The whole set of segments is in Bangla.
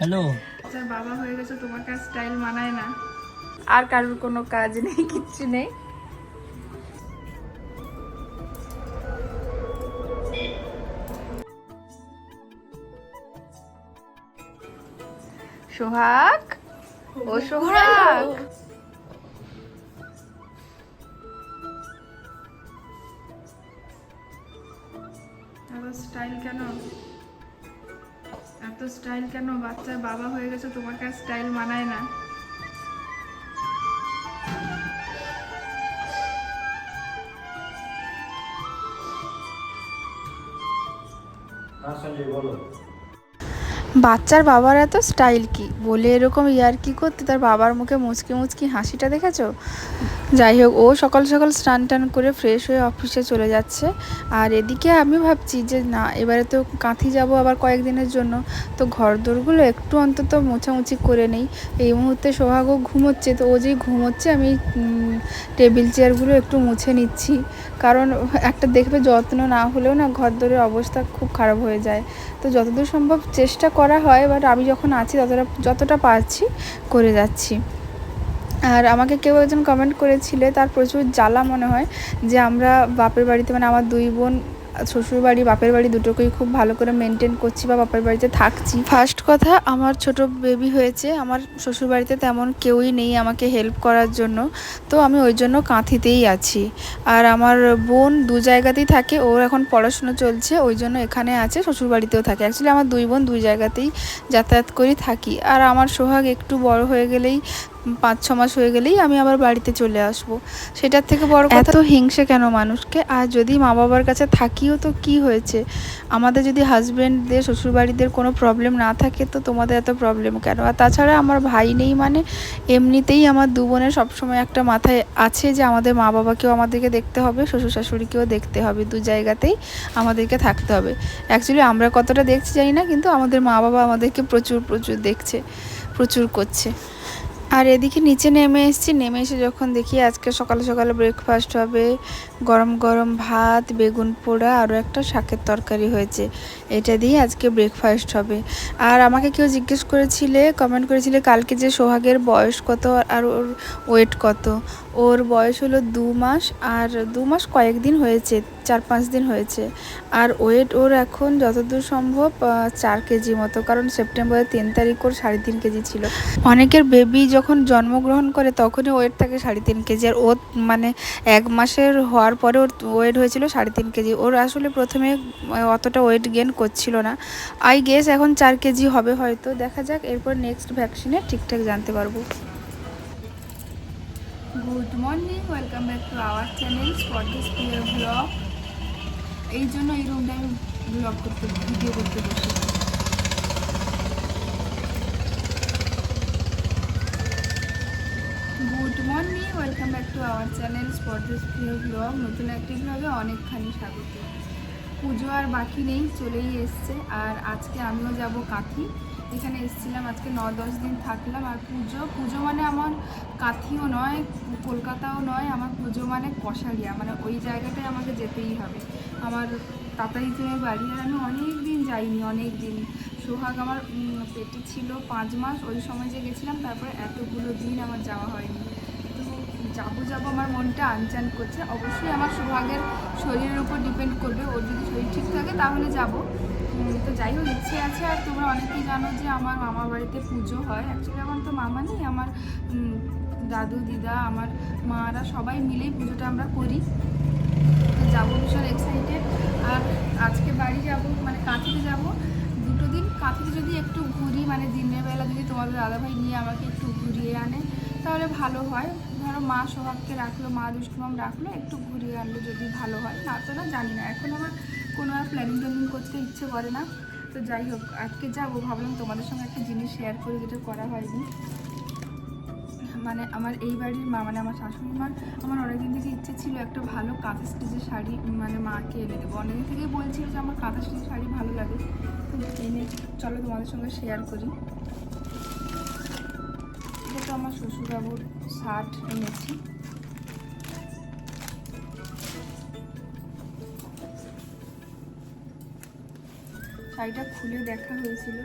হ্যালো। যার বাবা হয়ে গেছে তোমাকে আর স্টাইল মানায় না। আর কারোর কোনো কাজ নেই কিচ্ছু নেই। সোহাগ? ও সোহাগ। স্টাইল কেন? এত স্টাইল কেন? বাচ্চার বাবা হয়ে গেছে, তোমাকে আর স্টাইল মানায় না। হ্যাঁ সঞ্জয়, বলো। বাচ্চার বাবার এত স্টাইল কি? বলে এরকম ইয়ার কি করতে? তার বাবার মুখে মুচকি মুচকি হাসিটা দেখেছ? যাই হোক, ও সকাল সকাল স্নান টান করে ফ্রেশ হয়ে অফিসে চলে যাচ্ছে। আর এদিকে আমি ভাবছি যে, না, এবারে তো কাঁথি যাব আবার কয়েকদিনের জন্য। তো ঘর দোরগুলো একটু অন্তত মোছামুছি করে নেই। এই মুহূর্তে সোহাগও ঘুমোচ্ছে। তো ও যেই ঘুমোচ্ছে, আমি টেবিল চেয়ারগুলো একটু মুছে নিচ্ছি। কারণ একটা দেখবে যত্ন না হলেও না ঘর দোরের অবস্থা খুব খারাপ হয়ে যায়। তো যতদূর সম্ভব চেষ্টা করা হয় বাট আমি যখন আছি ততটা, যতটা পারছি করে যাচ্ছি। আর আমাকে কেউ একজন কমেন্ট করেছিল, তার প্রচুর জ্বালা মনে হয়, যে আমরা বাপের বাড়িতে মানে আমার দুই বোন শ্বশুর বাড়ি বাপের বাড়ি দুটোকেই খুব ভালো করে মেনটেন করছি বা বাপের বাড়িতে থাকছি। ফার্স্ট কথা, আমার ছোট বেবি হয়েছে, আমার শ্বশুর বাড়িতে তেমন কেউই নেই আমাকে হেল্প করার জন্য। তো আমি ওই জন্য কাঁথিতেই আছি। আর আমার বোন দু জায়গাতেই থাকে, ওর এখন পড়াশুনো চলছে, ওই জন্য এখানে আছে শ্বশুর বাড়িতেও থাকে। অ্যাকচুয়ালি আমার দুই বোন দুই জায়গাতেই যাতায়াত করি থাকি। আর আমার সোহাগ একটু বড় হয়ে গেলেই পাঁচ, ছ মাস হয়ে গেলেই আমি আবার বাড়িতে চলে আসব। সেটার থেকে বড় কথা এত হিংসে কেন মানুষকে? আর যদি মা বাবার কাছে থাকিও তো কি হয়েছে? আমাদের যদি হাজব্যান্ডদের শ্বশুরবাড়িদের কোনো প্রবলেম না থাকে তো তোমাদের এত প্রবলেম কেন? আর তাছাড়া আমার ভাই নেই মানে এমনিতেই আমার দু বোনের সবসময় একটা মাথায় আছে যে আমাদের মা বাবাকেও আমাদেরকে দেখতে হবে, শ্বশুর শাশুড়িকেও দেখতে হবে দু জায়গাতেই আমাদেরকে থাকতে হবে। অ্যাকচুয়ালি আমরা কতটা দেখছি জানি না, কিন্তু আমাদের মা বাবা আমাদেরকে প্রচুর প্রচুর দেখছে, প্রচুর করছে। আর এদিকে নিচে নেমে এসেছি, নেমে এসে যখন দেখি আজকে সকালে সকালে ব্রেকফাস্ট হবে, গরম গরম ভাত, বেগুন পোড়া, আরও একটা শাকের তরকারি হয়েছে। এটা দিয়ে আজকে ব্রেকফাস্ট হবে। আর আমাকে কেউ জিজ্ঞেস করেছিলে কমেন্ট করেছিলে কালকে যে সোহাগের বয়স কত আর ওর ওয়েট কত? ওর বয়স হলো দু মাস আর দু মাস কয়েকদিন হয়েছে, চার পাঁচ দিন হয়েছে। আর ওয়েট ওর এখন যতদূর সম্ভব চার কেজি মতো, কারণ সেপ্টেম্বরের তিন তারিখ ওর সাড়ে তিন কেজি ছিল। অনেকের বেবি যখন জন্মগ্রহণ করে তখনই ওয়েট থাকে সাড়ে তিন কেজি, আর ও মানে এক মাসের হওয়ার পরে ওর ওয়েট হয়েছিল সাড়ে তিন কেজি। ওর আসলে প্রথমে অতটা ওয়েট গেন করছিল না। আই গেস এখন চার কেজি হবে হয়তো। দেখা যাক, এরপর নেক্সট ভ্যাকসিনে ঠিকঠাক জানতে পারব। Good morning welcome back to our channel spot this প্রিয় ব্লগ এই জন্য এই রুমটা আমি ব্লগ করতে ভিডিও করতে বসি good morning welcome back to our channel spot this প্রিয় ব্লগ নতুন একটি ব্লগে অনেকখানি স্বাগত। পুজো আর বাকি নেই, চলেই এসছে। আর আজকে আমিও যাব কাঁথি। এখানে এসেছিলাম, আজকে ন দশ দিন থাকলাম। আর পুজো পুজো মানে আমার কাঁথিও নয়, কলকাতাও নয়, আমার পুজো মানে কষারিয়া মানে ওই জায়গাটায় আমাকে যেতেই হবে। আমার তাতাইতুমের বাড়ি, আর আমি অনেক দিন যাইনি, অনেক দিন। সোহাগ আমার পেটে ছিল পাঁচ মাস, ওই সময় যে গেছিলাম, তারপরে এতগুলো দিন আমার যাওয়া হয়নি। যাব যাব আমার মনটা আনচান করছে। অবশ্যই আমার সোহাগের শরীরের উপর ডিপেন্ড করবে। ওর যদি শরীর ঠিক থাকে তাহলে যাব। তো যাই হোক, ইচ্ছে আছে আর তোমরা অনেকেই জানো যে আমার মামার বাড়িতে পুজো হয়। অ্যাকচুয়ালি এখন তো মামা নেই, আমার দাদু, দিদা, আমার মারা সবাই মিলেই পুজোটা আমরা করি। তো যাব ভীষণ এক্সাইটেড আর আজকে বাড়ি যাব মানে কাঁথিতে যাব। দুটো দিন কাঁথিতে যদি একটু ঘুরি মানে দিনের বেলা যদি তোমাদের দাদাভাই নিয়ে আমাকে একটু ঘুরিয়ে আনে, তাহলে ভালো হয়। ধরো মা সোহাগকে রাখল, মা দুষ্টুমাম রাখল, একটু ঘুরিয়ে আনলো যদি ভালো হয়। না তো না, জানি না। এখন আমার কোনো আর প্ল্যানিং ট্যানিং করতে ইচ্ছে করে না। তো যাই হোক, আজকে যাব। ভাবলাম তোমাদের সঙ্গে একটা জিনিস শেয়ার করি যেটা করা হয়নি। মানে আমার এই বাড়ির মা মানে আমার শাশুড়ি মার আমার অনেকদিন থেকে ইচ্ছে ছিল একটা ভালো কাঁথা স্টিচের শাড়ি মানে মাকে এনে দেবো। অনেকদিন থেকেই বলছিল যে আমার কাঁথা স্টিচের শাড়ি ভালো লাগে। তো এনে চলো তোমাদের সঙ্গে শেয়ার করি। দুটো আমার শ্বশুরবাবুর শার্ট এনেছি। শাড়িটা খুলে দেখা হয়েছিল।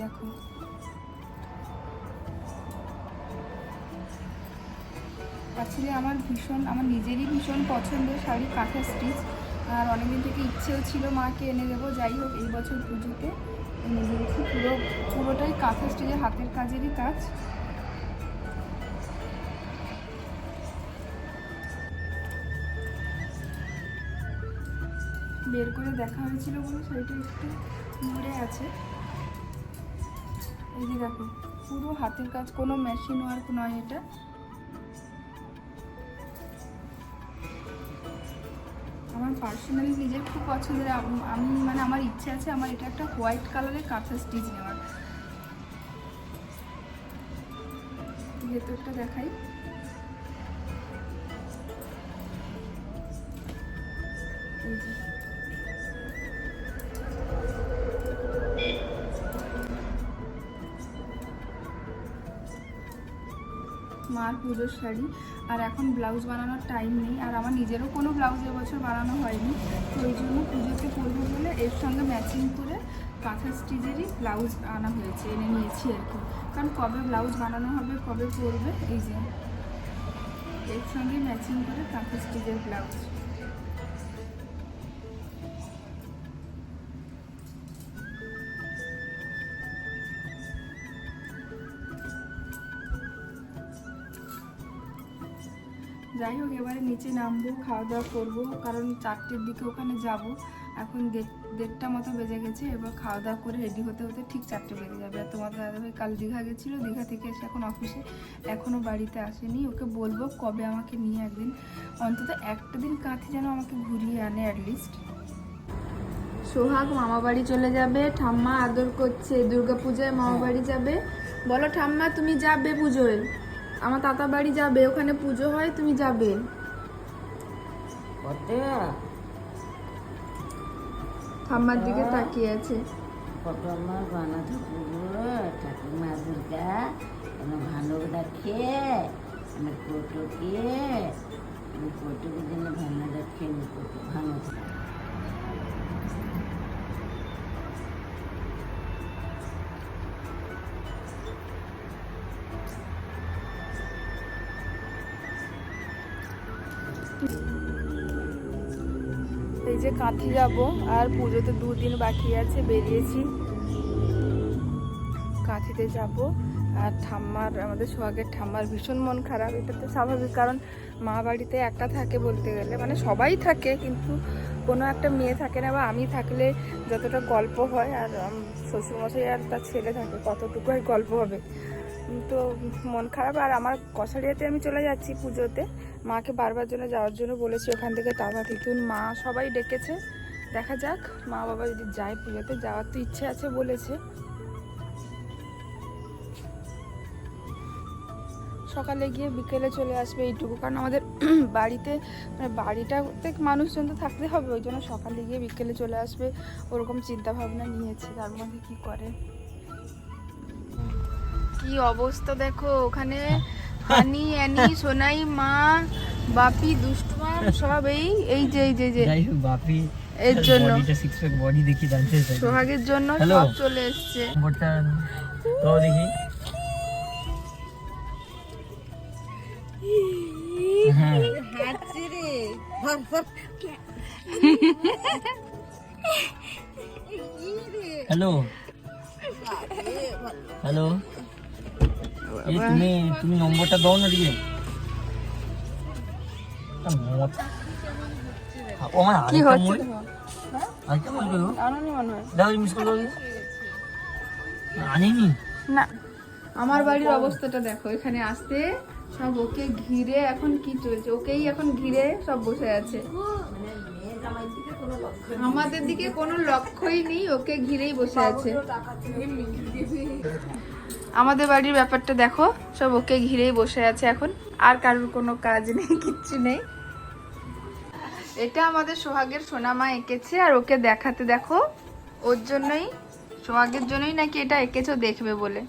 দেখো। অ্যাকচুয়ালি আমার ভীষণ, আমার নিজেরই ভীষণ পছন্দের শাড়ি কাঁথা স্টিচ। আর অনেকদিন থেকে ইচ্ছেও ছিল মাকে এনে দেবো। যাই হোক, এই বছর পুজোতে এনে দিয়েছি। পুরো, পুরোটাই কাঁথা স্টিচের হাতের কাজেরই কাজ। বের করে দেখা হয়েছিল বলে শাড়িটা একটু নড়ে আছে। এই যে দেখো, পুরো হাতের কাজ, কোনো মেশিন ওয়ার্ক নয় এটা। আমার পার্সোনালি নিজের খুব পছন্দের, আমি মানে আমার ইচ্ছে আছে আমার এটা একটা হোয়াইট কালারের কাঁথা স্টিচ নেওয়ার। ভেতরটা দেখাই। এই যে। মার পুজোর শাড়ি। আর এখন ব্লাউজ বানানোর টাইম নেই। আর আমার নিজেরও কোনো ব্লাউজ এবছর বানানো হয়নি। তো ওই জন্য পুজোতে পরবো বলে এর সঙ্গে ম্যাচিং করে কাঁথা স্টিচেরই ব্লাউজ আনা হয়েছে, এনে নিয়েছি আর কি। কারণ কবে ব্লাউজ বানানো হবে, কবে পরবে এই যে। এর সঙ্গে ম্যাচিং করে কাঁথা স্টিচের ব্লাউজ। যাই হোক, এবারে নিচে নামবো খাওয়া দাওয়া করব, কারণ চারটের দিকে ওখানে যাব। এখন দেড়টা মতো বেজে গেছে, এবার খাওয়া দাওয়া করে রেডি হতে হতে ঠিক চারটে বেজে যাবে। আর তোমাদের দাদাভাই কাল দীঘা গেছিল, দীঘা থেকে এসে এখন অফিসে এখনও বাড়িতে আসেনি। ওকে বলব কবে আমাকে নিয়ে একদিন, অন্তত একটা দিন কাঁথি যেন আমাকে ঘুরিয়ে আনে অ্যাটলিস্ট সোহাগ মামা বাড়ি চলে যাবে, ঠাম্মা আদর করছে দুর্গা পূজায় মামা বাড়ি যাবে। বলো ঠাম্মা, তুমি যাবে পুজোয়? আমার তাতা বাড়ি যাবে ওখানে পুজো হয় তুমি যাবে। কত ঠাম্মার দিকে তাকিয়ে আছে। কত আমার বানা ঠাকুর ঠাকুমা দুর্গা আমার ভালো রাখে আমার কোটোকে আমি কোটোকে যেন ভালো রাখে আমি ভালো এই যে কাঁথি যাব, আর পুজোতে দুদিন বাকি আছে, বেরিয়েছি। কাঁথিতে যাব, আর ঠাম্মার, আমাদের সোহাগের ঠাম্মার ভীষণ মন খারাপ। এটা তো স্বাভাবিক, কারণ মা বাড়িতে একটা থাকে বলতে গেলে। মানে সবাই থাকে, কিন্তু কোনো একটা মেয়ে থাকে না, বা আমি থাকলে যতটা গল্প হয়, আর শ্বশুরমশাই আর তার ছেলে থাকে, কতটুকু গল্প হবে? তো মন খারাপ। আর আমার কষারিয়াতে আমি চলে যাচ্ছি পুজোতে। মাকে বারবার জন্য যাওয়ার জন্য বলেছি ওখান থেকে টাকা তিতুন মা সবাই ডেকেছে। দেখা যাক, মা বাবা যদি যায় পুজোতে, যাওয়ার তো ইচ্ছে আছে বলেছে। সকালে গিয়ে বিকেলে চলে আসবে এইটুকু। কারণ আমাদের বাড়িতে মানে বাড়িটাতে মানুষজন তো থাকতে হবে, ওই জন্য সকালে গিয়ে বিকেলে চলে আসবে। ওরকম চিন্তা ভাবনা নিয়েছে, তার মধ্যে কী করে? কি অবস্থা দেখো? ওখানে হানি অ্যানি সোনাই মা বাপি দুষ্টুমা সব এই এই যে এই যে যে। যাই হোক বাপি এর জন্য। সিক্স প্যাক বডি দেখি জানতে চাই সোহাগের জন্য সব চলে এসছে। তো দেখি। হ্যাঁ। হ্যালো হ্যালো তুমি তুমি নম্বরটা দাও না দিকে ও আমার কি হচ্ছে মোবাইল দেখো? করো। আনোনি মনে হয়। দাও মিস কল আনিনি? না। আমার বাড়ির অবস্থাটা দেখো এখানে আসতে সব ওকে ঘিরে এখন কি চলছে? ওকেই এখন ঘিরে সব বসে আছে। আমাদের দিকে কোনো লক্ষ্যই নেই ওকে ঘিরেই বসে আছে। আমাদের বাড়ির ব্যাপারটা দেখো সব ওকে ঘিরেই বসে আছে এখন। আর কারোর কোনো কাজ নেই কিচ্ছু নেই। এটা আমাদের সোহাগের সোনামা এঁকেছে আর ওকে দেখাতে দেখো। ওর জন্যই সোহাগের জন্যই নাকি এটা এঁকেছো দেখবে বলে।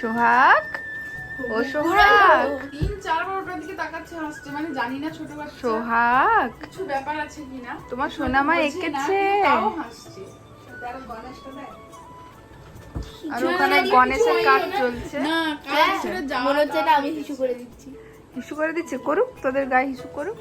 সোহাগ? ও সোহাগ? তিন চারবার ওটার দিকে তাকাচ্ছে হাসছে মানে জানি না ছোট বাচ্চা সোহাগ? কিছু ব্যাপার আছে কিনা। তোমার সোনামা এঁকেছে। তাও হাসছে। তার গণেশটা আর ওখানে গণেশের কাজ চলছে। না কাজ ছেড়ে যাওয়া মনে হচ্ছে আমি হিসু করে দিচ্ছি। হিসু করে দিচ্ছে করুক তোদের গায়ে হিসু করুক।